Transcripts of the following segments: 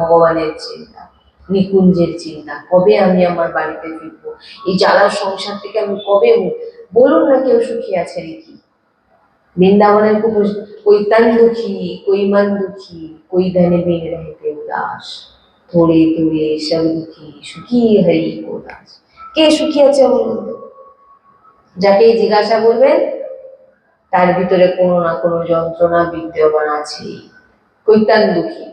ভগবানের চিন্তা, নিকুঞ্জের চিন্তা, কবে আমি আমার বাড়িতে ফিরব? এই জ্বালার সংসার থেকে আমি কবে বলুন না কেউ সুখী আছে নাকি? বৃন্দাবনের খুব কৈতান দুঃখী, কৈমান দুঃখী কই ধনে বিন রহতে উদাস থোড়ে থোড়ে সব দুঃখী, সুখী হরি উদাস কে সুখী আছে বলুন যাকে জিজ্ঞাসা করবেন, তার ভিতরে কোনো না কোনো যন্ত্রণা বিদ্যমান আছে। কৈতান দুঃখী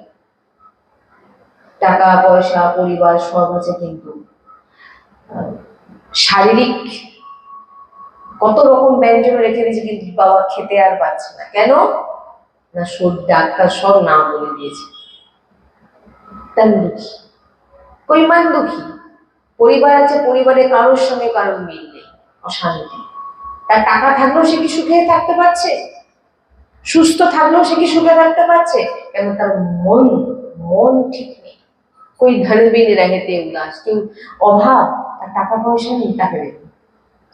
টাকা পয়সা পরিবার সব আছে কিন্তু শারীরিক কত রকম ব্যঞ্জন রেখে দিয়েছে কিন্তু বাবা খেতে আর পাচ্ছে না। কেন? না সব ডাক্তার সব না বলে দিয়েছে। দুঃখী কৈমান দুঃখী। পরিবার আছে, পরিবারে কারোর সঙ্গে কারোর মিল নেই, অশান্তি। তার টাকা থাকলেও সে কি সুখে থাকতে পারছে? সুস্থ থাকলেও সে কি সুখে থাকতে পারছে? কেন? তার মন মন ঠিক নেই। কই অভাব তার টাকা পয়সা নেই তাকে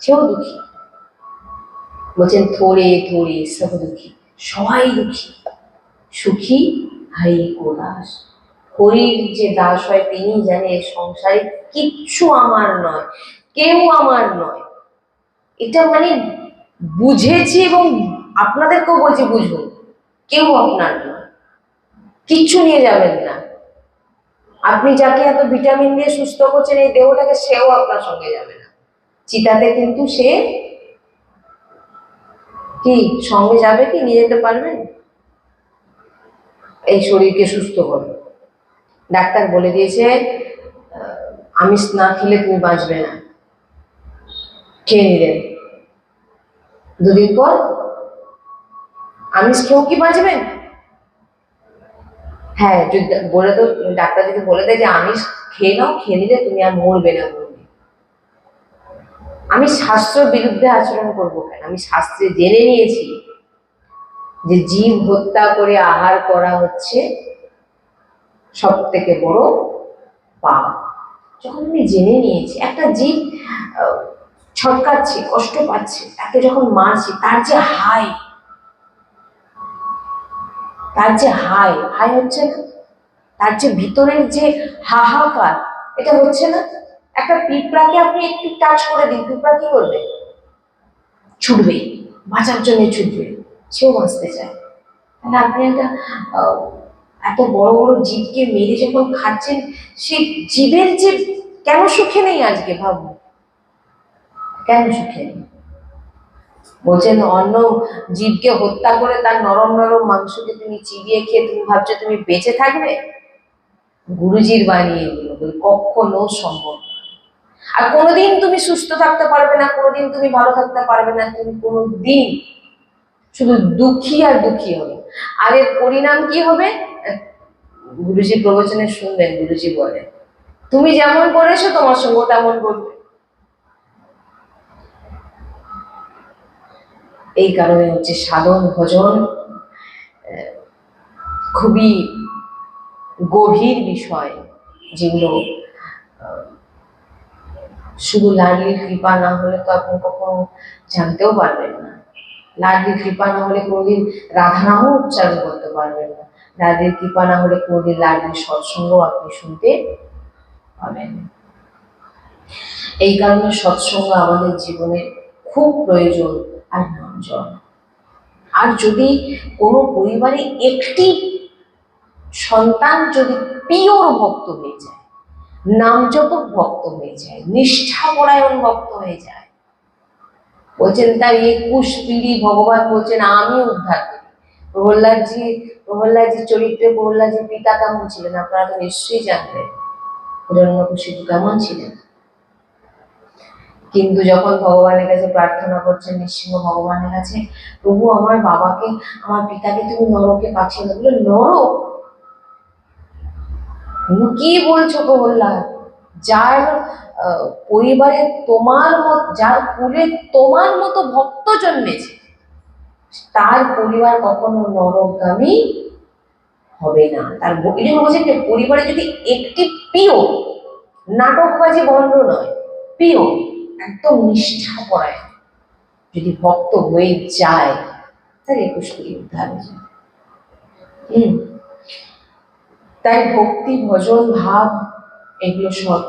সেও দুঃখী। বলছেন, থোড়ে থোড়ে, সব দুঃখী। সবাই দুঃখী। সুখী হাই কো দাস হরির যে দাস হয় তিনি জানে সংসারে কিচ্ছু আমার নয়, কেউ আমার নয়। এটা মানে বুঝেছি এবং আপনাদেরকেও বলছি, বুঝুন। কেউ আপনার নয়। কিচ্ছু নিয়ে যাবেন না। আপনি যাকে এত ভিটামিন দিয়ে সুস্থ করছেন, এই দেহটাকে সেও আপনার সঙ্গে যাবে না। চিতাতে কিন্তু সে কি, সঙ্গে যাবে কি, নিয়ে যেতে পারবেন এই শরীরকে সুস্থ করো। ডাক্তার বলে দিয়েছে আমিষ না খেলে তুমি বাঁচবে না। খেয়ে নিলেন দুদিন পর আমিষ খেয়েও কি বাঁচবেন হ্যাঁ যদি বলে তো, ডাক্তার যদি বলে দেয় যে আমিষ খেয়ে নাও, খেয়ে নিলে তুমি আর মরবে না আমি শাস্ত্র বিরুদ্ধে আচরণ করব কেন? আমি শাস্ত্রে জেনে নিয়েছি যে জীব হত্যা করে আহার করা হচ্ছে সব থেকে বড় পাপ। যখন আমি জেনে নিয়েছি, একটা জীব ছটকাচ্ছে, কষ্ট পাচ্ছে, তাকে যখন মারছি, তার যে হাই তার যে হাই হাই হচ্ছে না? তার যে ভিতরের যে হাহাকার, এটা হচ্ছে না? একটা পিঁপড়াকে আপনি একটু টাচ করে দিন। পিঁপড়া কি করবে? ছুটবে, বাঁচার জন্য ছুটবে। সেও বাঁচতে চায়। তাহলে আপনি একটা এত বড় বড় জীবকে মেরে যখন খাচ্ছেন, সেই জীবের যে, কেন সুখে নেই আজকে ভাবুন? কেন সুখে নেই? বলছেন, অন্য জীবকে হত্যা করে তার নরম নরম মাংসকে তুমি চিবিয়ে খেয়ে তুমি ভাবছ তুমি বেঁচে থাকবে? গুরুজির বাণী এগুলো কখনো সম্ভব আর কোনোদিন তুমি সুস্থ থাকতে পারবে না, কোনোদিন তুমি ভালো থাকতে পারবে না, তুমি কোনোদিন শুধু দুঃখী আর দুঃখী হবে। আর এর পরিণাম কি হবে? গুরুজি প্রবচনে শুনবেন গুরুজি বলে তুমি যেমন করেছ, তোমার সঙ্গে তেমন করবে। এই কারণে হচ্ছে সাধন, ভজন খুবই গভীর বিষয় যেগুলো শুধু লাডলির কৃপা না হলে তো আপনি কখনো জানতেও পারবেন না। লাডলির কৃপা না হলে কোনোদিন রাধা নামও উচ্চারণ করতে পারবেন না। লাডলির কৃপা না হলে কোনোদিন লাডলির সৎসঙ্গ আপনি শুনতে পাবেন। এই কারণে সৎসঙ্গ আমাদের জীবনে খুব প্রয়োজন। আর জপ আর যদি কোনো পরিবারে একটি সন্তান যদি পিওর ভক্ত হয়ে যায় নাম জপক ভক্ত হয়ে যায়, নিষ্ঠাপরায়ণ ভক্ত হয়ে যায়, বলছেন তার একুশ পিড়ি ভগবান বলছেন, আমি উদ্ধার করি। প্রহ্লাদজি প্রহ্লাদজির চরিত্রে প্রহ্লাদজির পিতা কেমন ছিলেন? আপনারা তো নিশ্চয়ই জানবেন। হিরণ্যকশিপু কেমন ছিলেন? কিন্তু যখন ভগবানের কাছে প্রার্থনা করছেন নিঃসিংহ ভগবানের কাছে, প্রভু, আমার বাবাকে, আমার পিতাকে তুমি নরকে পাঠিয়ে দাও। বলে, নরক? কি বলছো প্রহ্লাদ? যার পরিবারে তোমার মত, যার কুলে তোমার মতো ভক্ত জন্মেছে, তার পরিবার কখনো নরকগামী হবে না। তার এই বলছেন যে, পরিবারে যদি একটি প্রিয়, নাটকবাজি বন্ধ নয়, প্রিয় একদম নিষ্ঠা পড়ায় যদি ভক্ত হয়ে যায়, তাহলে একুশ কোটি উদ্ধার হয়ে যায় হুম। তাই ভক্তি, ভজন, ভাব, এগুলো সব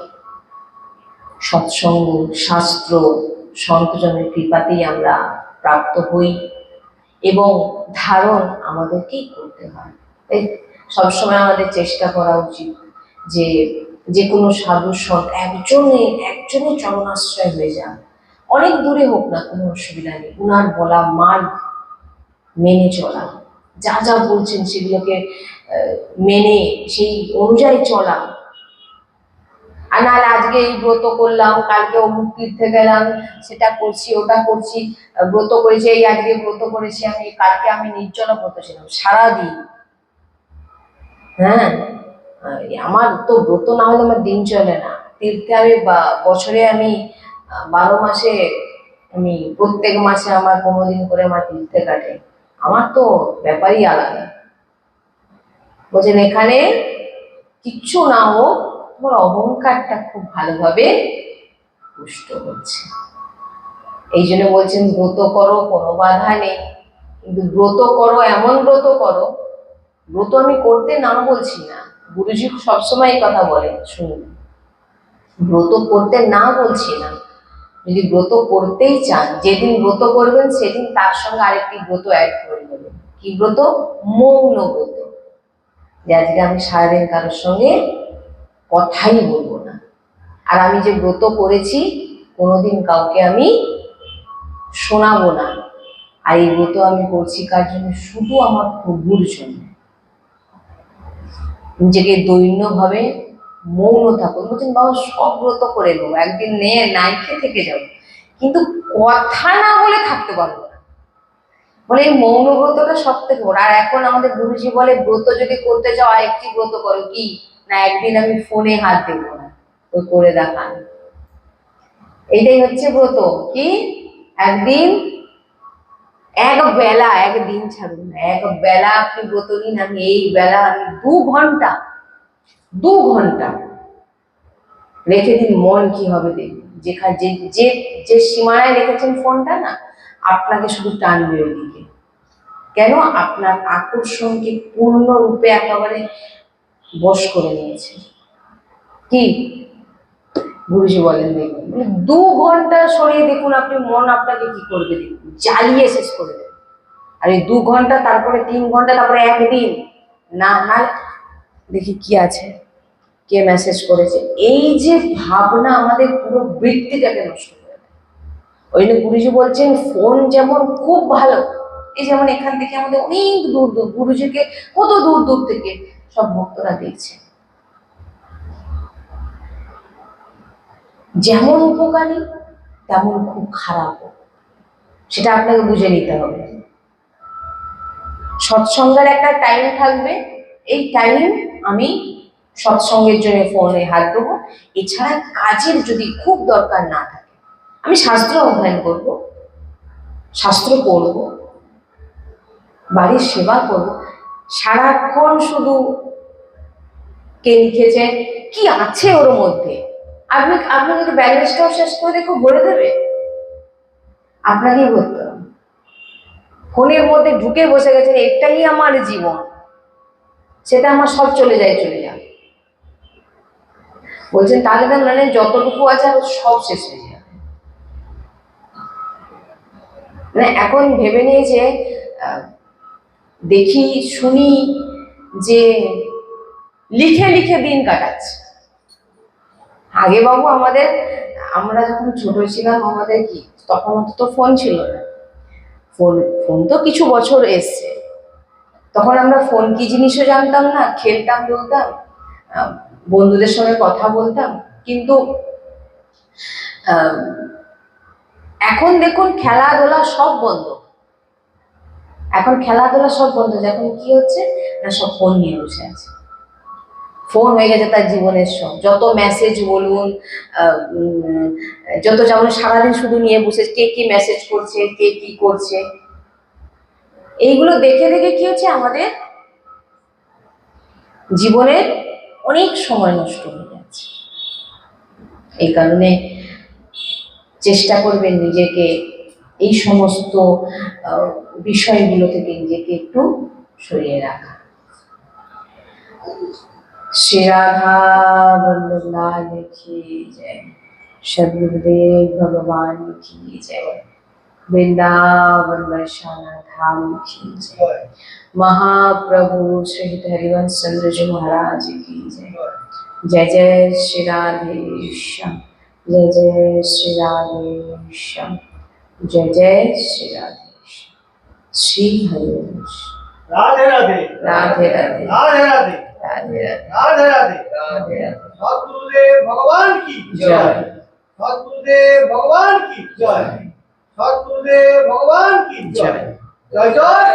সৎসঙ্গ, শাস্ত্র সন্তজনের কৃপাতেই আমরা প্রাপ্ত হই এবং ধারণ আমাদেরকেই করতে হয়। তাই সবসময় আমাদের চেষ্টা করা উচিত যে যে কোনো সাধু সন্ত একজনে একজনে চরণাশ্রয় হয়ে যান। অনেক দূরে হোক না, কোনো অসুবিধা নেই। উনার বলা মার্গ মেনে চলা। যা যা বলছেন সেগুলোকে মেনে, সেই অনুযায়ী চলা। আর নাহলে আজকে এই ব্রত করলাম, কালকে অমুক তীর্থে গেলাম, সেটা করছি, ওটা করছি ব্রত করেছি এই আজকে ব্রত করেছি আমি, কালকে আমি নির্জলা ব্রত ছিলাম, সারাদিন। হ্যাঁ? আমার তো ব্রত না হলে আমার দিন চলে না। তীর্থে বা- বছরে আমি বারো মাসে আমি, প্রত্যেক মাসে আমার পনেরো দিন করে আমার তীর্থে কাটে। আমার তো ব্যাপারই আলাদা। বলছেন, এখানে কিচ্ছু না হোক, তোমার অহংকারটা খুব ভালোভাবে পুষ্ট হচ্ছে। এই জন্য বলছেন, ব্রত করো, কোনো বাধা নেই। কিন্তু ব্রত করো, এমন ব্রত করো, ব্রত আমি করতে না বলছি না। গুরুজি সবসময় এই কথা বলেন শুনুন ব্রত করতে না বলছি না। যদি ব্রত করতেই চান, যেদিন ব্রত করবেন সেদিন তার সঙ্গে আরেকটি ব্রত অ্যাড করে দেবেন কি ব্রত? মৌন ব্রত। যে আজকে আমি সারাদিন কারোর সঙ্গে কথাই বলব না। আর আমি যে ব্রত করেছি, কোনোদিন কাউকে আমি শোনাবো না। আর এই ব্রত আমি করছি কার জন্য? শুধু আমার প্রভুর জন্য। নিজেকে দৈন্যভাবে মৌন থাকুন। বলছেন, বাবা, সব ব্রত করে নেব। একদিন নিয়ে নাইকে থেকে যাব। কিন্তু কথা না বলে থাকতে পারব না। বলে এই মৌন ব্রতটা সব থেকে বড়। আর এখন আমাদের গুরুজি বলে, ব্রত যদি করতে চাও আরেকটি ব্রত করো কি? না, একদিন আমি ফোনে হাত দেবো না। ওই করে দেখান। এইটাই হচ্ছে ব্রত। কি? একদিন এক বেলা একদিন ছাড়ুন এক বেলা আপনি ব্রত নিন আমি এই বেলা আমি দু ঘণ্টা দু ঘণ্টা রেখে দিন, মন কি হবে দেখুন। যেখানে যে যে যে সীমানায় রেখেছেন ফোনটা না, আপনাকে শুধু টানবে ওইদিকে কেন? আপনার আকর্ষণকে পূর্ণরূপে একেবারে বশ করে নিয়েছে। কি? গুরুজি বলেন দেখুন। দু ঘণ্টা সরিয়ে দেখুন আপনি মন আপনাকে কি করবে দেখুন। জ্বালিয়ে শেষ করে দেবে। আর এই দু ঘণ্টা, তারপরে তিন ঘণ্টা, তারপরে একদিন। না না, দেখি কি আছে, কে মেসেজ করেছে। এই যে ভাবনা আমাদের পুরো বৃত্তিটাকে নষ্ট করে দেয়। ওই জন্য গুরুজি বলছেন ফোন যেমন খুব ভালো, এই যেমন এখান থেকে আমাদের অনেক দূর দূর, গুরুজিকে কত দূর দূর থেকে সব ভক্তরা দেখছে। যেমন উপকারী, তেমন খুব খারাপ সেটা আপনাকে বুঝে নিতে হবে। সৎসঙ্গের একটা টাইম থাকবে। এই টাইম আমি সৎসঙ্গের জন্য ফোনে হাত দেবো। এছাড়া কাজের যদি খুব দরকার না থাকে, আমি শাস্ত্র অধ্যয়ন করব, শাস্ত্র পড়ব, বাড়ির সেবা করব, সারাক্ষণ শুধু কে লিখেছে, কি আছে ওর মধ্যে? আপনি আপনি যদি ব্যালেন্সটাও শেষ করে দেখো ভরে দেবে। আপনাকেই ভরতে হবে। ফোনের মধ্যে ঢুকে বসে গেছেন এটাই আমার জীবন। সেটা আমার সব চলে যায় চলে যায়। বলছেন, তাহলে তো মানে যতটুকু আছে সব শেষ হয়ে যাবে। মানে এখন ভেবে নিয়েছে দেখি, শুনি যে, লিখে লিখে দিন কাটাচ্ছে। আগে বাবু আমাদের, আমরা যখন ছোট ছিলাম, আমাদের কি তখন তো ফোন ছিল না। ফোন ফোন তো কিছু বছর এসছে। তখন আমরা ফোন কি জিনিসও জানতাম না, খেলতাম, বলতাম বন্ধুদের সঙ্গে কথা বলতাম। কিন্তু এখন দেখুন খেলাধুলা সব বন্ধ। এখন খেলাধুলা সব বন্ধ। এখন কি হচ্ছে? না সব ফোন নিয়ে বসে আছে। ফোন হয়ে গেছে তার জীবনের সব। যত মেসেজ বলুন যত যেমন সারাদিন শুধু নিয়ে বসে কে কি মেসেজ করছে, কে কি করছে। এইগুলো দেখে দেখে কি হচ্ছে? আমাদের জীবনের অনেক সময় নষ্ট হয়ে যাচ্ছে। এই কারণে চেষ্টা করবেন নিজেকে এই সমস্ত বিষয়গুলো থেকে নিজেকে একটু সরিয়ে রাখা। श्री राधा वल्लभलाल की जय। शत्रुदेव भगवान की जय। वृंदावन वर्षाला धाम की जय। महाप्रभु श्री हरिवंश चंद्र जी महाराज की जय। जय जय श्री राधेश्याम जय जय श्री राधेश्याम जय जय श्री राधेश श्री हरिवंश। राधे राधे। राधे राधे। राधे राधे। রাধে রাধে। সদ্গুরুদেব ভগবান কি জয়। সদ্গুরুদেব ভগবান কি? জয়। সদ্গুরুদেব ভগবান কি? জয় জয়। জয়।